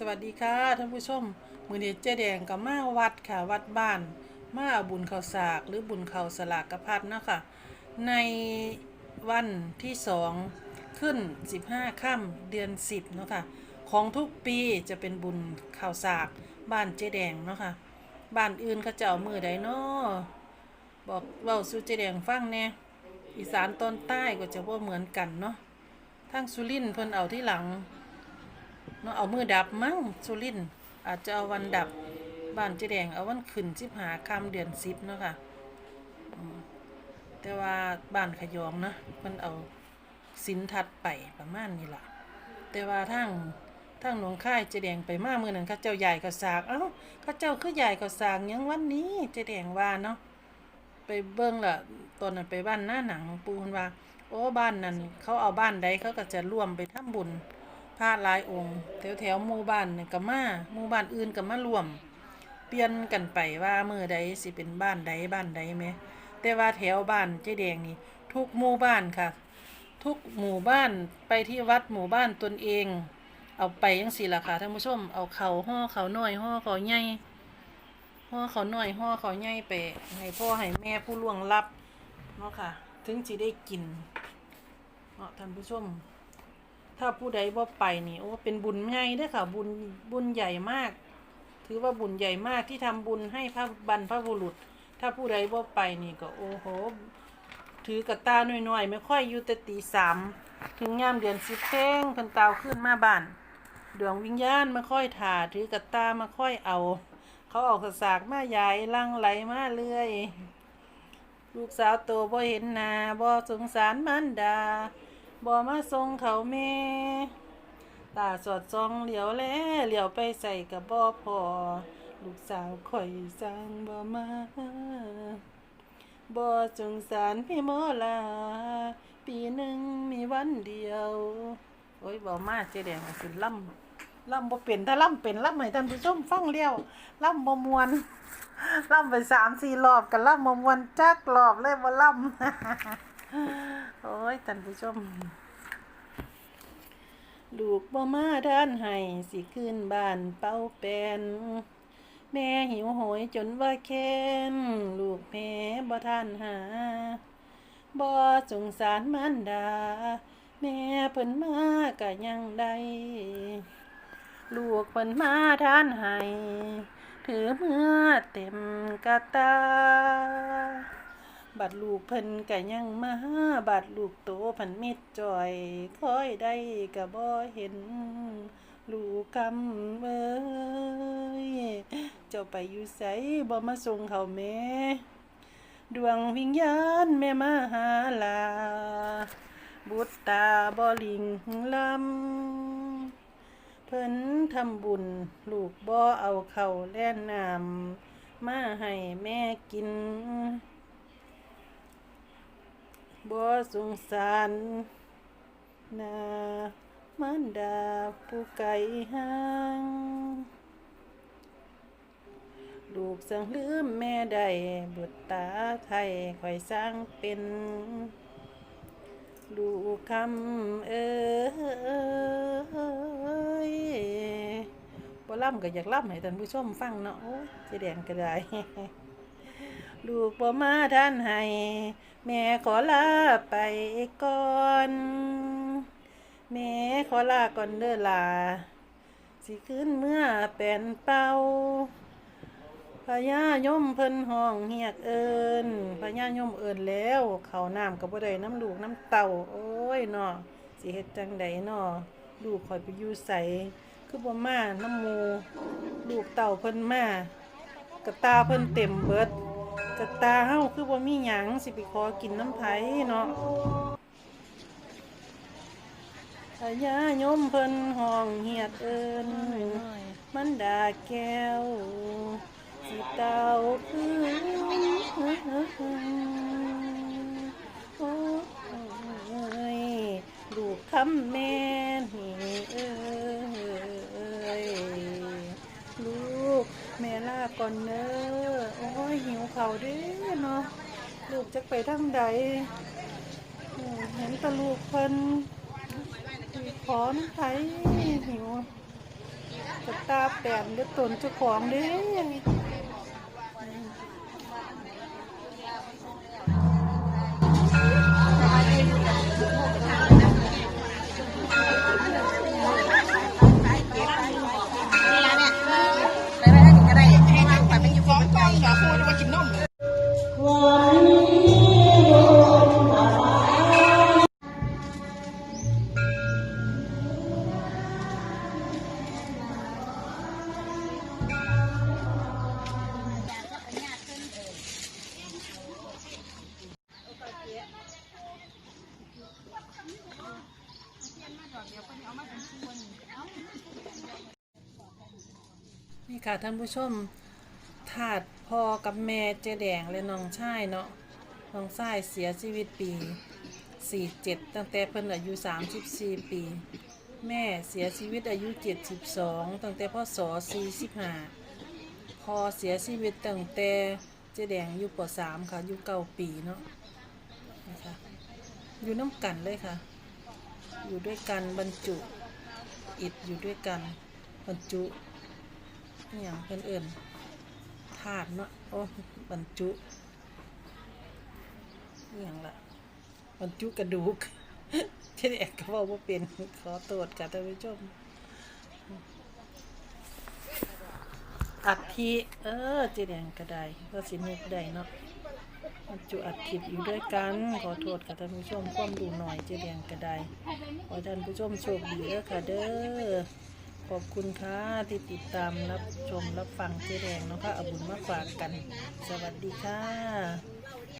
สวัสดีค่ะท่านผู้ชม มือนี้เจ๊แดงกับมาวัดค่ะ วัดบ้าน มาเอาบุญข้าวสาก หรือบุญข้าวสลากกระพัดเนาะค่ะในวันที่สองขึ้น 15ค่ำเดือน 10เนาะค่ะของทุกปีจะเป็นบุญข้าวสาก บ้านเจ๊แดงเนาะค่ะบ้านอื่นเขาจะเอามือใดเนาะบอกเว้าสู่เจ๊แดงฟังแน่อีสานตอนใต้ก็จะว่าเหมือนกันเนาะทั้งสุรินทร์เพิ่นเอาที่หลัง นาะเอามือดับมั้งสุรินอาจจะเอาวันดับบ้านเจแดงเอาวันขึ้นสิบหาคำเดือนสิบเนาะค่ะแต่ว่าบ้านขยองนะมันเอาสินทัดไปประมาณนี้ล่ะ แต่ว่าทางทางหนองค่ายเจแดงไปมากเมื่อนั้นข้าเจ้าใหญ่ก็สากเอ้าข้าเจ้าคือใหญ่ก็สากยังวันนี้เจแดงว่าเนาะไปเบิ่งละตอนนั้นไปบ้านหน้าหนังปูนว่า โอ้บ้านนั้นเขาเอาบ้านใดเขาก็จะร่วมไปทำบุญ พระหลายองค์ แถวแถวๆหมู่บ้านเนี่ยก็มาหมู่บ้านอื่นก็มารวม เปลี่ยนกันไปว่ามือใดสิเป็นบ้านใดบ้านใดไหมแต่ว่าแถวบ้านเจ๊แดงนี่ทุกหมู่บ้านค่ะ ทุกหมู่บ้านไปที่วัดหมู่บ้านตนเอง เอาไปยังสี่ละค่ะท่านผู้ชมเอาเขาห่อเขาน้อยห่อเขาใหญ่ห่อเขาน้อยห่อเขาใหญ่ไปให้พ่อให้แม่ผู้ล่วงลับเนาะค่ะ ถึงจะได้กินเนาะท่านผู้ชม ถ้าผู้ใดบ่ไปนี่โอ้เป็นบุญใหญ่เด้อค่ะ บุญบุญใหญ่มาก ถือว่าบุญใหญ่มากที่ทำบุญให้พระบรรพบุรุษ ถ้าผู้ใดบ่ไปนี่ก็โอ้โห ถือกระตาหน่อยๆไม่ค่อยอยู่แต่ตีสามถึงยามเดือนสิบเพลงเพิ่นตาขึ้นมาบ้านดวงวิญญาณมาค่อยถ่าถือกระตามาค่อยเอา เขาออกกระสากมายายลังไหลมาเรื่อยลูกสาวโตบ่เห็นนาบ่สงสารมันดา บ่มาส่งเขาแม่ตาสอดส่องเหลียวแลเหลียวไปใส่กับบ่พอ ลูกสาวข่อยสั่งบ่มาบ่สงสารพี่โมลา ปีหนึ่งมีวันเดียว โอ้ยบ่มาเจ๊แดงสิล่ำล่ำบ่เป็นถ้าล่ำเป็นล่ำให้ท่านผู้ชมฟังเลี้ยวล่ำบ่มวนล่ำไปสามสี่รอบกันล่ำบ่มวนจักรอบเลยบ่ล่ำ โอ้ยท่านผู้ชมลูกบ่มาด้านให้สิขึ้นบ้านเป้าแปนแม่หิวโหยจนว่าแค้นลูกแม่บ่ท่านหาบ่สงสารมันดา แม่เพิ่นมากะยังได้ลูกเพิ่นมาท่านให้ถือเมื่อเต็มกะตา บัดลูกเพิ่นก็ยังมาบัดลูกโตเพันมิดจ่อยคอยได้ก็บ่เห็น ลูกคำเอ้ยเจ้าไปอยู่ไสบ่มาส่งเขาแม่ดวงวิญญาณแม่มาหาลา บุตรตาบ่ลิงลำ เพิ่นทำบุญ ลูกบ่เอาเข้าแล่นน้ำมาให้แม่กิน บ่สงสารนามันดาผู้ไก่ห้างลูกสังลืมแม่ได้บุตรตาไทยคอยสร้างเป็นลูกคำเอ้ยบ่ล่ำก็อยากล่ำให้ท่านผู้ชมฟังเนาะโอ้ยเจะแดงก็ได้ลูกบ่มาท่านให้ แม่ขอลาไปก่อน แม่ขอลาก่อนเด้อลา สิขึ้นเมื่อเป็นเป้าพญายมเพิ่นห้องเฮียกเอิญพญายมเอิญแล้ว เขาน้ำกับบ่ได้น้ำลูกน้ำเต่า โอ้ยเนาะสิเฮ็ดจังใดเนาะลูกคอยไปอยู่ใสคือบ่มาน้ำมูลูกเต่าเพิ่นมา กระตาเพิ่นเต็มเบิด กระตาเฮาคือบ่มีหยังสิไปขอกินน้ำไผเนาะพญายมเพิ่นห้องเฮียดเอิญมันดาแก้ว สิเต้าคือโอ้ยลูกคำแม่นี่เอ้ยลูกแม่ลาก่อนเนอ หิวเขาเด้เนาะลูกจะไปทางใดเห็นตะลูกเพิ่นขอนไทยหิวจะตาแปนเดือดตนเจ้าของเด้ ค่ะท่านผู้ชมถาดพ่อกับแม่เจแดงและน้องชายเนาะน้องชายเสียชีวิตปี 47 ตั้งแต่เพิ่นอายุ 34 ปี แม่เสียชีวิตอายุ 72 ตั้งแต่พศ45พอเสียชีวิตตั้งแต่เจแดงอยู่ป .3 ค่ะอยู่เก้าปีเนาะนะคะอยู่น้ำกันเลยค่ะ อยู่ด้วยกันบรรจุอิดอยู่ด้วยกันบรรจุ อหย่างเพิ่นเอิ่นถาดเนาะโอ้บรรจุอหย่างละบรรจุกระดูกเช่นแอกก็เว่าบ่เป็นขอโทษค่ะท่านผู้ชมอัฐิเออเจแดงก็ได้ก็สินึกได้เนาะบรรจุอัฐิอยู่ด้วยกัน ขอโทษค่ะท่านผู้ชมความดูหน่อยเจแดงก็ได้ขอท่านผู้ชมโชคดีเด้อค่ะเด้อ ขอบคุณค่ะที่ติดตามรับชมรับฟังเจ๊แดงเนาะค่ะเอาบุญมาฝากกัน สวัสดีค่ะ